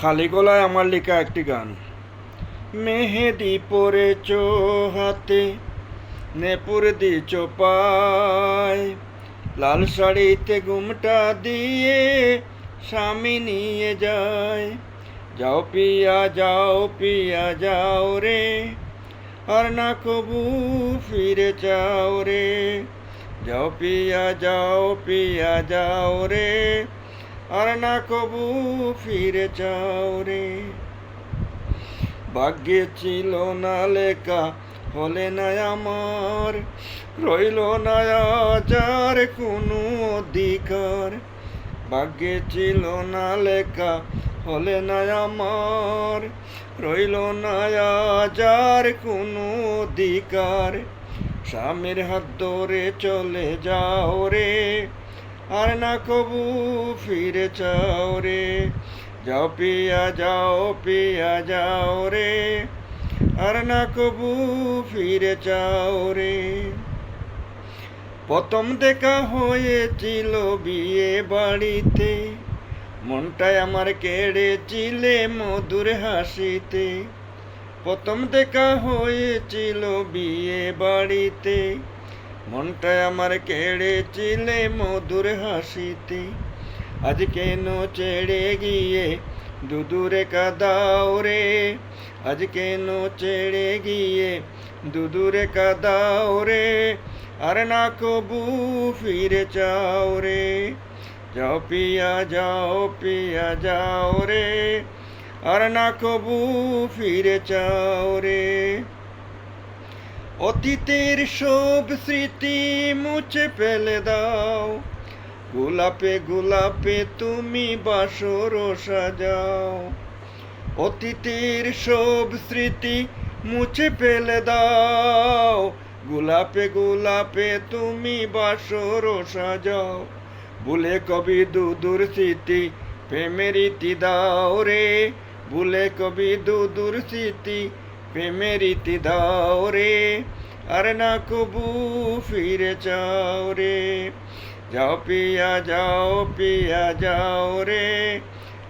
খালি গলায় আমার লেখা একটি গান। মেহেদি পরেছ হাতে, নেপুর দিছ পায়। লাল শাড়িতে ঘুমটা দিয়ে স্বামী নিয়ে যায়। যাও পিয়া যাও পিয়া, যাও রে। আর না কবু ফিরে যাও রে। যাও পিয়া যাও পিয়া, যাও রে। আর না কবু ফিরে যাও রে। ভাগ্যে ছিল না লেখা, হলে না আমার। রইল না যার কোনো অধিকার। ভাগ্যে ছিল না লেখা, হলে না আমার। রইল না যার কোনো অধিকার। স্বামীর হাত ধরে চলে যাও রে। আর না কবু, ফিরে যাও রে। যাও পিয়া যাও পিয়া, যাও রে। আর না কবু, ফিরে যাও রে। প্রথম দেখা হয়েছিল বিয়ে বাড়িতে। মনটাই আমার কেড়েছিলে মধুর হাসিতে। প্রথম দেখা হয়েছিল বিয়ে বাড়িতে। মনটা আমার কেড়েছিলে মধুর হাসিতে। আজ কেন ছেড়ে গিয়ে? দুদূরে কাদাও রে। আজ কেন ছেড়ে গিয়ে? দুদূরে কাদাও রে। আর না কবু ফিরে যাও রে। যাও পিয়া যাও পিয়া, যাও রে। আর না কবু ফিরে যাও রে। অতীতের সব স্মৃতি মুছে ফেলে দাও। গোলাপে গোলাপে তুমি বাসর সাজাও। অতীতের সব স্মৃতি মুছে ফেলে দাও। গোলাপে গোলাপে তুমি বাসর সাজাও। ভুলে কবি দুদূর স্মৃতি প্রেমের ইতি দাও রে। ভুলে কবি দুদূর স্মৃতি প্রেমের ইতি দাও রে আর না কবু ফিরে যাও রে যাও পিয়া যাও পিয়া যাও রে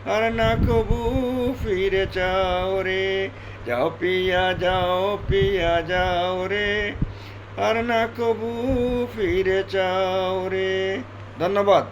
আর না কবু ফিরে যাও রে যাও পিয়া যাও পিয়া যাও রে আর না কবু ফিরে যাও রে ধন্যবাদ